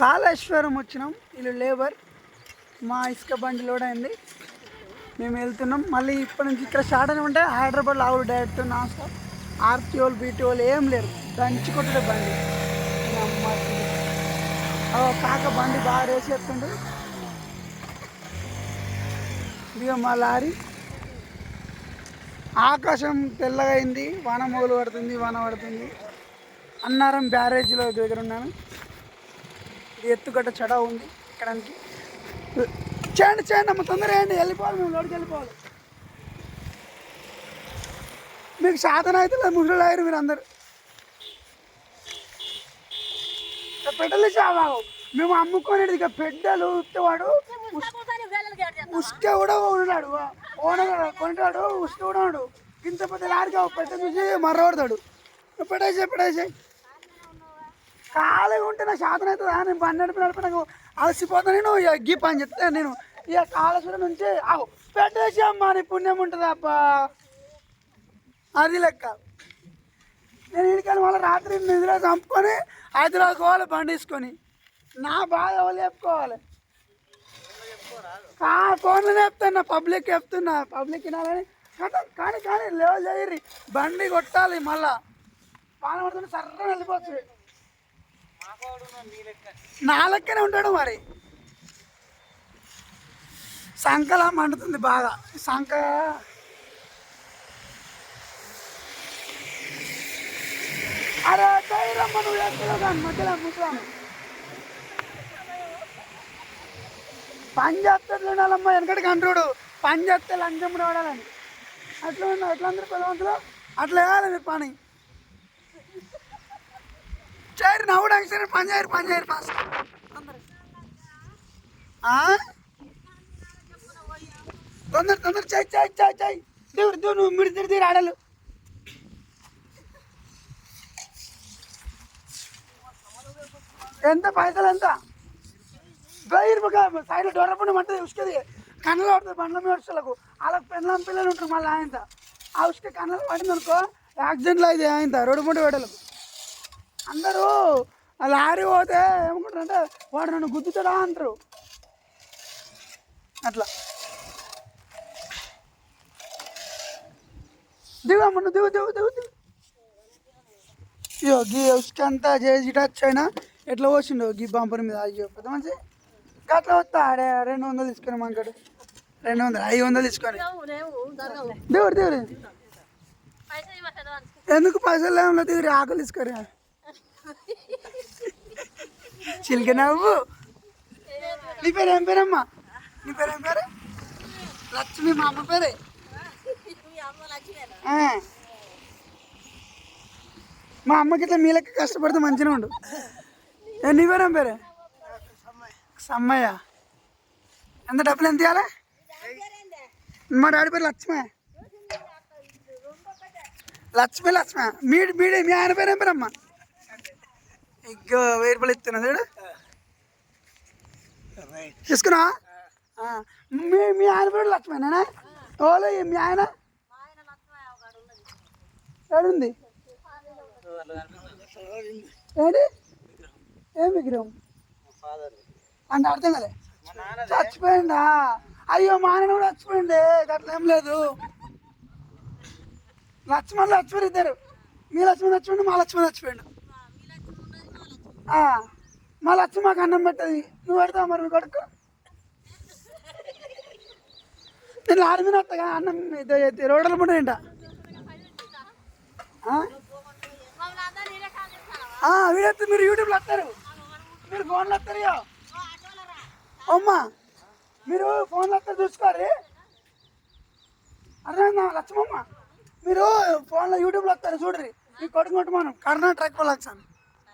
కాళేశ్వరం వచ్చినాం. వీళ్ళు లేబర్. మా ఇసుక బండి లోడ్ అయింది. మేము వెళ్తున్నాం. మళ్ళీ ఇప్పటి నుంచి ఇక్కడ స్టార్ట్ అని ఉంటే హైదరాబాద్ ఆవులు డైరెక్ట్ నాన్ స్టాప్ ఆర్టీఓలు బీటీఓలు ఏం లేరు. దంచి కొట్టుడే బండి. కాక బండి బాగా రేసి ఎత్తుండు ఇదిగో మా లారీ. ఆకాశం తెల్లగా అయింది. వాన మొగలు పడుతుంది వాన పడుతుంది. అన్నారం బ్యారేజ్లో దగ్గర ఉన్నాను. ఇది ఎత్తుగడ్డ చెడ ఉంది ఎక్కడానికి. చేయండి చేయండి అమ్మ తొందర వేయండి వెళ్ళిపోవాలి మేము లోడికి వెళ్ళిపోవాలి. మీకు శాతం అయితే లేదు ముసలి అయ్యారు మీరు అందరు. పెట్టలు చావా మేము అమ్ముకునేది ఇక పెడ్డలు వాడు ఉస్క కూడా ఉన్నాడు కొంటాడు ఉస్క కూడా ఉన్నాడు ఇంత పెద్ద లారీగా పెట్ట చూసి మర్రపడతాడు పెట్టేసే పెట్టేసే ఖాళీగా ఉంటే నా శాతం అవుతుందా? నేను బండి నడిపి నడిపి నాకు అలసిపోతా నేను ఇక గీ పని చెప్తాను నేను ఇక కాళేశ్వరం నుంచి ఆగు. పెట్టేసి అమ్మా నీ పుణ్యం ఉంటుంది అబ్బా. అది లెక్క. నేను ఇంటికి మళ్ళీ రాత్రి నిద్ర చంపుకొని హైదరాబాద్ పోవాలి బండి తీసుకొని. నా బాధ ఎవరు చెప్పుకోవాలి? కా ఫోన్లో చెప్తున్నా పబ్లిక్ చెప్తున్నా. పబ్లిక్ వినాలని. కానీ కానీ లేవు చేయరి బండి కొట్టాలి మళ్ళా. పాన పడుతుంటే సర్రని వెళ్ళిపోతుంది నా లెక్కనే ఉంటాడు మరి. సంకలా మండుతుంది బాగా. సంక అరే ధైర్యం నువ్వు ఎక్కడ కానీ మధ్యలో ముసలాము పని చేస్తాడు ఉండాలమ్మా వెనకటికి అంటుడు పని చేస్తే లంచం రావడాలని అట్లా ఉన్నా అట్లా అందరూ పిల్లవంతులు అట్లా వేయాలి మీరు పని చేయరు నవ్వడానికి సరే పని చేయరు పని చేయరు ఫాస్ట్. తొందర తొందర చేయి చేయి చేయి చేయి. దేవుడు దేవుడు నువ్వు మీరు తిరిగి ఆడలు. ఎంత పైసలు ఎంత? బయరు సైడ్లో పండు మంటది ఉసుకది. కన్నులు పడుతుంది బండ్ల మీద వచ్చేలకు అలా పిల్లలు పిల్లలు ఉంటారు మళ్ళీ ఆయన ఆ ఉసుక కన్నులు పడింది అనుకో యాక్సిడెంట్లో అయితే ఆయన రోడ్డు ముందు వేడలకు అందరూ లారీ పోతే ఏమనుకుంటారంటే వాడు నన్ను గుద్దుతాడా అంటారు. అట్లా. దిగమ్మ నువ్వు దిగు దిగు దిగు దిగు. ఇయో గీ ఉసుక అంతా చేసి టచ్ అయినా ఎట్లా పోసిండు? గీ బంపర్ మీద అయ్యో పెద్ద మంచి? అట్లా వస్తా. రెండు వందలు తీసుకొని మనకాడు రెండు వందలు ఐదు వందలు తీసుకొని. దేవుడు దేవుడు ఎందుకు పైసలు ఏమో దేవుడు ఆకులు తీసుకోరు చిలిక నవ్వు నీ పేరు ఏం పేరమ్మా? నీ పేరు ఏం పేరు? లక్ష్మి మా అమ్మ పేరే? మా అమ్మకి ఇట్లా మీ లెక్క కష్టపడితే మంచిగా ఉండు. నీ పేరు పేరే? సమ్మయ్య. ఎంత డబ్బులు ఎంత ఇవ్వాలి? మా డాడీ పేరు లక్ష్మే. లక్ష్మి లక్ష్మి. మీ మీడి మీ ఆయన పేరు పేరమ్మా? ఇంకో వెయ్యి రూపాయలు ఇస్తున్నా చూడు. తీసుకున్నా మీ మీ ఆయన పేరు లక్ష్మేనా ఓలో మీ ఆయన? ఏడుంది? ఏంటి ఏం విగ్రహం? అంటే అర్థం కదా చచ్చిపోయిందా? అయ్యో మా ఆయన కూడా చచ్చిపోయింది అట్లా ఏం లేదు. లక్ష్మణ్ లక్ష్మణ్ ఇద్దరు. మీ లక్ష్మణ్ చచ్చిపోయిండు మా లక్ష్మణ్ చచ్చిపోయిండు. మా లక్ష్మి మాకు అన్నం పెట్టది. నువ్వు పెడతావు మరి మీ కొడుకు? నేను లారీ మీద వస్తా అన్నం రోడ్ల పూట ఏంట వీడైతే మీరు యూట్యూబ్లో వస్తారు. మీరు ఫోన్లో వస్తారు ఇక. అమ్మా మీరు ఫోన్లో వస్తారు చూసుకోరు అర్థమైందా లక్ష్మమ్మ? మీరు ఫోన్లో యూట్యూబ్లో వస్తారు చూడరి. మీ కొడుకు కొట్టు మనం కర్ణాటక ట్రక్ లక్ష్మణ్